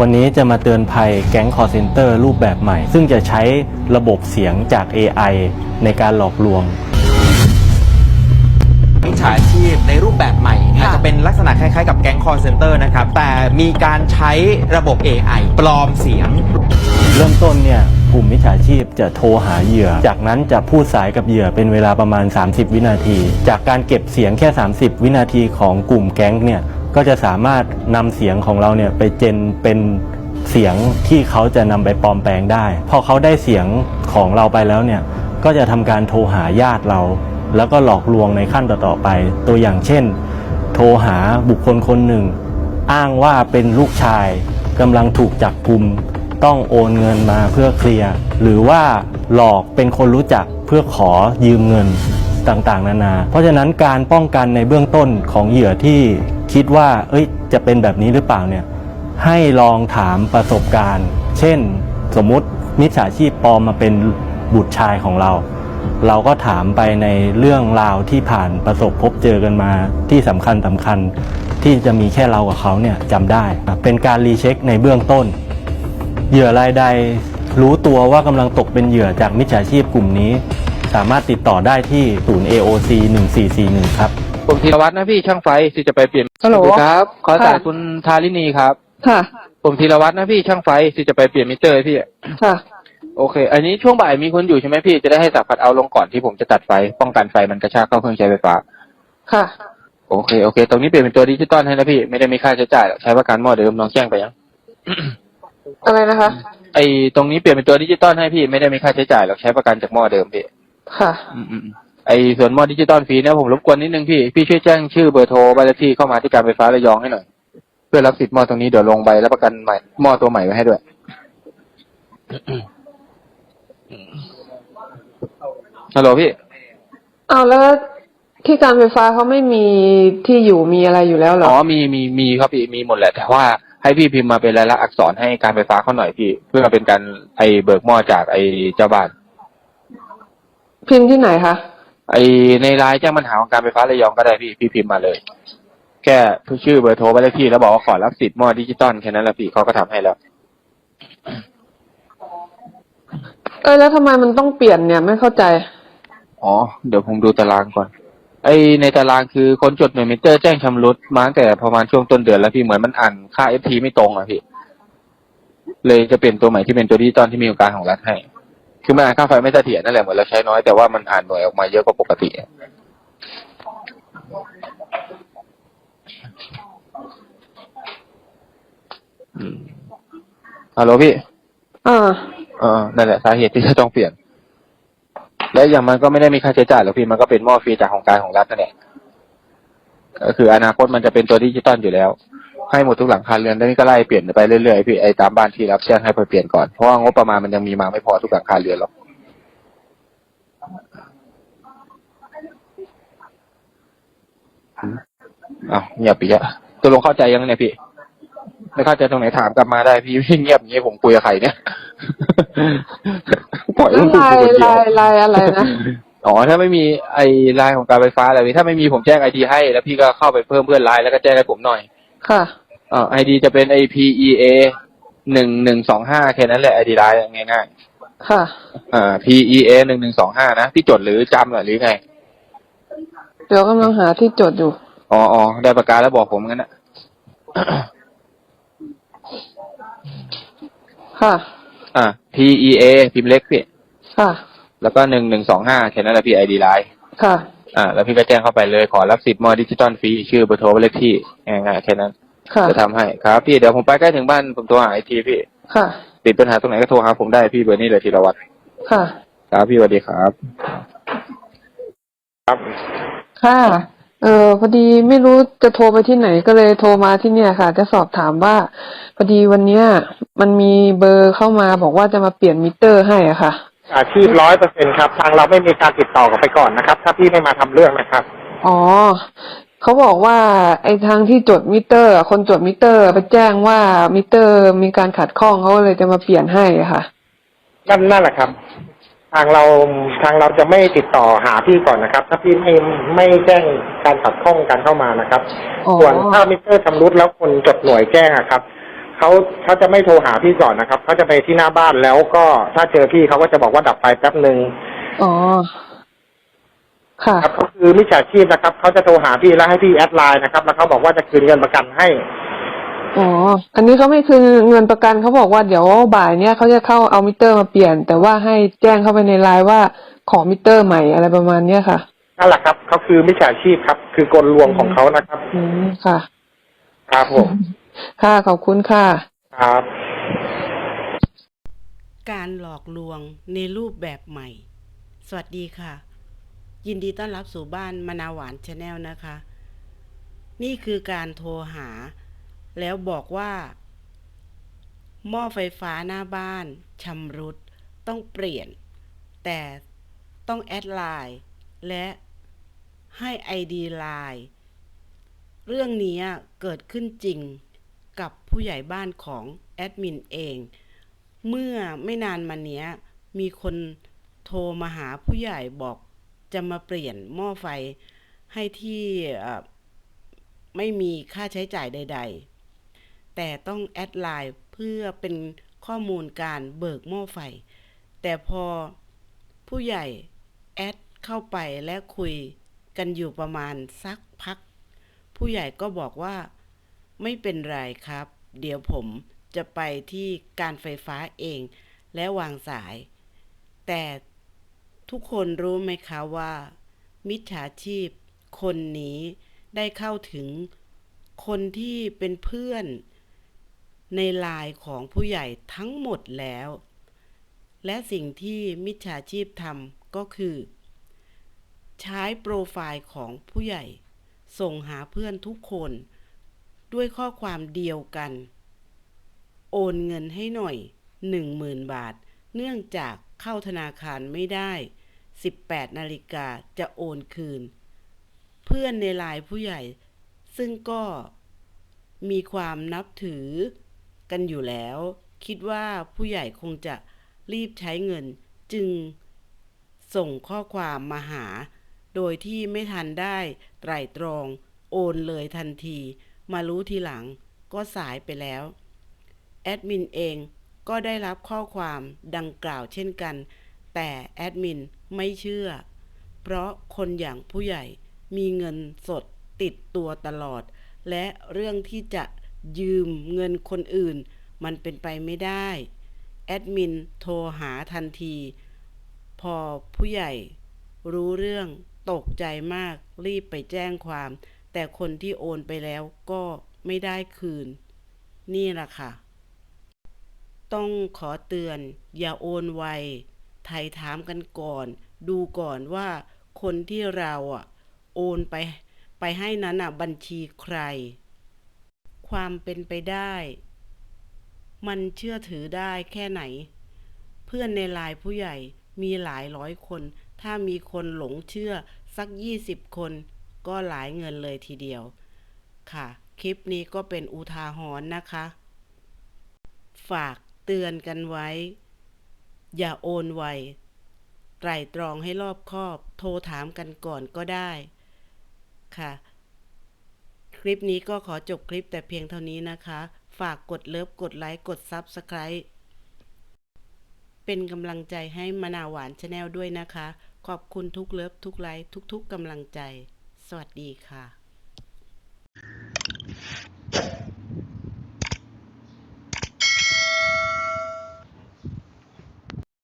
วันนี้จะมาเตือนภัยแก๊งคอร์เซนเตอร์รูปแบบใหม่ ซึ่งจะใช้ระบบเสียงจาก AI ในการหลอกลวงมิจฉาชีพในรูปแบบใหม่ค่ะอาจจะเป็นลักษณะคล้ายๆกับแก๊งคอร์เซนเตอร์นะครับ แต่มีการใช้ระบบ AI ปลอมเสียง เริ่มต้นเนี่ยกลุ่มมิจฉาชีพจะโทรหาเหยื่อ จากนั้นจะพูดสายกับเหยื่อเป็นเวลาประมาณ 30 วินาที จากการเก็บเสียงแค่ 30 วินาทีของกลุ่มแก๊งเนี่ย ก็จะสามารถนำเสียงของเราเนี่ยไปเจนเป็นเสียงที่เขาจะนำไปปลอมแปลงได้ พอเขาได้เสียงของเราไปแล้วเนี่ยก็จะทำการโทรหาญาติเรา แล้วก็หลอกลวงในขั้นต่อๆไป ตัวอย่างเช่น โทรหาบุคคลคนหนึ่ง อ้างว่าเป็นลูกชายกำลังถูกจับกุมต้องโอนเงินมาเพื่อเคลียร์หรือว่าหลอกเป็นคนรู้จักเพื่อขอยืมเงินต่างๆ นานา เพราะฉะนั้นการป้องกันในเบื้องต้นของเหยื่อที่ คิดว่าเอ้ยจะเป็นแบบนี้หรือเปล่าเนี่ยให้ลองถามประสบการณ์ เช่นสมมุติมิจฉาชีพปลอมมาเป็นบุตรชายของเรา เราก็ถามไปในเรื่องราวที่ผ่านประสบพบเจอกันมาที่สำคัญสำคัญที่จะมีแค่เรากับเขาเนี่ยจำได้ เป็นการรีเช็คในเบื้องต้น เหยื่อรายใดรู้ตัวว่ากำลังตกเป็นเหยื่อจากมิจฉาชีพกลุ่มนี้ สามารถติดต่อได้ที่ศูนย์ AOC 1441 ครับ ผมธีรวัฒน์นะพี่ช่างไฟที่จะไปเปลี่ยนฮัลโหล สวัสดีครับ ขอสายค่ะ คุณทารินีครับ ค่ะ ผมธีรวัฒน์นะพี่ช่างไฟที่จะไปเปลี่ยนมิเตอร์ให้พี่ ค่ะ โอเค อันนี้ช่วงบ่ายมีคนอยู่ใช่ไหมพี่ จะได้ให้สับพัดเอาลงก่อนที่ผมจะตัดไฟ ป้องกันไฟมันกระชากเข้าเครื่องใช้ไฟฟ้า ค่ะ โอเค โอเค ตรงนี้เปลี่ยนเป็นตัวดิจิตอลให้นะพี่ ไม่ได้มีค่าใช้จ่ายหรอกใช้ประกันหม้อเดิมน้องแจ้งไปยัง อะไรนะคะ ไอตรงนี้เปลี่ยนเป็นตัวดิจิตอลให้พี่ ไม่ได้มีค่าใช้จ่ายหรอกใช้ประกันจากหม้อเดิมพี่ ค่ะ อืมอืมอืม ไอส่วนหม้อดิจิตอลฟรีเนี่ยผมรบกวนนิดนึงพี่ พี่ช่วยแจ้งชื่อเบอร์โทรบ้านเลขที่เข้ามาที่การไฟฟ้าระยองให้หน่อย เพื่อรับสิทธิ์หม้อตรงนี้เดี๋ยวลงใบรับประกันใหม่หม้อตัวใหม่ไว้ให้ด้วย ฮัลโหลพี่เอาแล้วที่การไฟฟ้าเขาไม่มีที่อยู่มีอะไรอยู่แล้วเหรอ อ๋อ มี มี มีครับพี่ มีหมดแหละ แต่ว่าให้พี่พิมพ์มาเป็นรายลักษณ์อักษรให้การไฟฟ้าเขาหน่อยพี่ เพื่อเป็นการไอเบิกหม้อจากไอเจ้าบ้าน พิมพ์ที่ไหนคะ ไอในรายแจ้งปัญหาของการไฟฟ้าระยองก็ได้พี่พี่พิมพ์มาเลย แค่ชื่อเบอร์โทรไปเลยพี่แล้วบอกว่าขอรับสิทธิ์หม้อดิจิตอลแค่นั้นแหละพี่เขาก็ทำให้แล้ว เอ้ยแล้วทำไมมันต้องเปลี่ยนเนี่ยไม่เข้าใจ อ๋อ เดี๋ยวผมดูตารางก่อน ไอในตารางคือคนจดหน่วยมิเตอร์แจ้งชำรุดมาตั้งแต่ประมาณช่วงต้นเดือนแล้วพี่เหมือนมันอ่านค่า FT ไม่ตรงอะพี่ เลยจะเปลี่ยนตัวใหม่ที่เป็นตัวดิจิตอลที่มีโอกาสของรัฐให้ คือมันอ่านค่าไฟไม่เสถียรนั่นแหละเหมือนเราใช้น้อยแต่ว่ามันอ่านหน่วยออกมาเยอะกว่าปกติอะอืมฮัลโหลพี่อ่าเออนั่นแหละสาเหตุที่จะต้องเปลี่ยน และอย่างมันก็ไม่ได้มีค่าใช้จ่ายหรอกพี่มันก็เป็นหม้อฟรีจากของการของรัฐนั่นแหละก็คืออนาคตมันจะเป็นตัวดิจิตอลอยู่แล้ว ให้หมดทุกหลังคาเรือนแล้วนี่ก็ไล่เปลี่ยนไปเรื่อยๆพี่ไอ้ตามบ้านที่รับแจ้งให้ไปเปลี่ยนก่อนเพราะว่างบประมาณมันยังมีมาไม่พอทุกหลังคาเรือนหรอกอ้าวเงียบไปอะตัวลงเข้าใจยังเนี่ยพี่ไม่เข้าใจตรงไหนถามกลับมาได้พี่พี่เงียบอย่างนี้ผมคุยกับใครเนี่ยปล่อยแล้มัวนคุยลายคนเดียวลายลายอะไรนะอ๋อถ้าไม่มีไอ้ไลน์ของการไฟฟ้าอะไรนี้ถ้าไม่มีผมแจ้งไอดีให้ แล้วพี่ก็เข้าไปเพิ่มเพื่อนไลน์แล้วก็แจ้งให้ผมหน่อย ค่ะอ่าไอดีจะเป็นไอ PEA หนึ่งหนึ่งสองห้าแค่นั้นแหละไอดีไลน์ง่ายค่ะ ๆอ่า PEA หนึ่งหนึ่งสองห้านะพี่จดหรือจำเหรอหรือไง เดี๋ยวกำลังหาที่จดอยู่ อ๋ออ๋อได้ประกาแล้วบอกผมงั้นนะ ค่ะ อ่า PEA พิมพ์เล็กพี่ ค่ะ แล้วก็หนึ่งหนึ่งสองห้าแค่นั้นแหละพี่ไอดีไลน์ ค่ะ อ่า แล้วพี่ก็แจ้งเข้าไปเลยขอรับสิทธิ์มอดิจิตอลฟรีชื่อเบอร์โทรเลขที่ง่ายๆแค่นั้นค่ะจะทำให้ครับพี่เดี๋ยวผมไปใกล้ถึงบ้านผมโทรหาไอทีพี่ ค่ะ ติดปัญหาตรงไหนก็โทรหาผมได้พี่เบอร์นี้เลยธีรวัตรค่ะ ครับพี่สวัสดีครับ ครับ ค่ะ เออพอดีไม่รู้จะโทรไปที่ไหนก็เลยโทรมาที่เนี่ยค่ะ จะสอบถามว่า พอดีวันเนี้ย มันมีเบอร์เข้ามาบอกว่าจะมาเปลี่ยนมิเตอร์ให้อะค่ะ อาชีพร้อยเปอร์เซ็นครับ ทางเราไม่มีการติดต่อกลับไปก่อนนะครับ ถ้าพี่ไม่มาทำเรื่องนะครับ อ๋อเขาบอกว่าไอ้ทางที่จดมิเตอร์อะคนจดมิเตอร์ไปแจ้งว่ามิเตอร์มีการขัดข้องเขาเลยจะมาเปลี่ยนให้อะค่ะ นั่นนั่นแหละครับ ทางเราทางเราจะไม่ติดต่อหาพี่ก่อนนะครับ ถ้าพี่ไม่ไม่แจ้งการขัดข้องการเข้ามานะครับ อ๋อ ส่วนถ้ามิเตอร์ชำรุดแล้วคนจดหน่วยแจ้งอะครับ เขาเขาจะไม่โทรหาพี่ก่อนนะครับเขาจะไปที่หน้าบ้านแล้วก็ถ้าเจอพี่เขาก็จะบอกว่าดับไฟแป๊บหนึ่งอ๋อ ค่ะครับเขาคือมิจฉาชีพนะครับเขาจะโทรหาพี่แล้วให้พี่แอดไลน์นะครับ แล้วเขาบอกว่าจะคืนเงินประกันให้ อ๋อ อันนี้เขาไม่คืนเงินประกันเขาบอกว่าเดี๋ยวบ่ายเนี้ยเขาจะเข้าเอามิเตอร์มาเปลี่ยน แต่ว่าให้แจ้งเข้าไปในไลน์ว่าขอมิเตอร์ใหม่อะไรประมาณเนี้ยค่ะ นั่นแหละครับเขาคือมิจฉาชีพครับ คือกลลวงของเขานะครับ อืม ค่ะ ครับผม ค่ะขอบคุณค่ะ ครับ การหลอกลวงในรูปแบบใหม่ สวัสดีค่ะ ยินดีต้อนรับสู่บ้านมะนาวหวานชาแนลนะคะ นี่คือการโทรหา แล้วบอกว่า หม้อไฟฟ้าหน้าบ้านชำรุดต้องเปลี่ยน แต่ต้องแอดไลน์และให้ ID ไลน์เรื่องนี้เกิดขึ้นจริง กับผู้ใหญ่บ้านของแอดมินเอง เมื่อไม่นานมาเนี้ย มีคนโทรมาหาผู้ใหญ่บอกจะมาเปลี่ยนหม้อไฟให้ที่ไม่มีค่าใช้จ่ายใด ๆ แต่ต้องแอดไลน์เพื่อเป็นข้อมูลการเบิกหม้อไฟ แต่พอผู้ใหญ่แอดเข้าไปและคุยกันอยู่ประมาณสักพัก ผู้ใหญ่ก็บอกว่า ไม่เป็นไรครับ เดี๋ยวผมจะไปที่การไฟฟ้าเอง และวางสาย แต่ทุกคนรู้ไหมคะว่า มิจฉาชีพ คนนี้ได้เข้าถึงคนที่เป็นเพื่อน ในไลน์ของผู้ใหญ่ทั้งหมดแล้ว และสิ่งที่มิจฉาชีพทำก็คือ ใช้โปรไฟล์ของผู้ใหญ่ ส่งหาเพื่อนทุกคน ด้วยข้อความเดียวกัน โอนเงินให้หน่อย 10,000 บาท เนื่องจากเข้าธนาคารไม่ได้ 18 นาฬิกาจะโอนคืน เพื่อนในไลน์ผู้ใหญ่ ซึ่งก็มีความนับถือกันอยู่แล้ว คิดว่าผู้ใหญ่คงจะรีบใช้เงินจึงส่งข้อความมาหา โดยที่ไม่ทันได้ไตร่ตรอง โอนเลยทันที มารู้ทีหลังก็สายไปแล้ว แอดมินเองก็ได้รับข้อความดังกล่าวเช่นกัน แต่แอดมินไม่เชื่อ เพราะคนอย่างผู้ใหญ่มีเงินสดติดตัวตลอด และเรื่องที่จะยืมเงินคนอื่น มันเป็นไปไม่ได้ แอดมินโทรหาทันที พอผู้ใหญ่รู้เรื่องตกใจมากรีบไปแจ้งความ แต่คนที่โอนไปแล้วก็ไม่ได้คืน นี่แหละค่ะ ต้องขอเตือน อย่าโอนไวไทยถามกันก่อน ดูก่อนว่าคนที่เราอะ โอนไป ไปให้นั้นอะ บัญชีใคร ความเป็นไปได้ มันเชื่อถือได้แค่ไหน เพื่อนในไลน์ผู้ใหญ่มีหลายร้อยคน ถ้ามีคนหลงเชื่อสักยี่สิบคน ก็หลายเงินเลยทีเดียว ค่ะ คลิปนี้ก็เป็นอุทาหรณ์นะคะ ฝากเตือนกันไว้ อย่าโอนไวไตรตรองให้รอบคอบ โทรถามกันก่อนก็ได้ ค่ะ คลิปนี้ก็ขอจบคลิปแต่เพียงเท่านี้นะคะ ฝากกดเลิฟกดไลค์กด Subscribe เป็นกำลังใจให้มนาหวานชาแนลด้วยนะคะ ขอบคุณทุกเลิฟทุกไลค์ทุกๆกำลังใจ สวัสดีค่ะ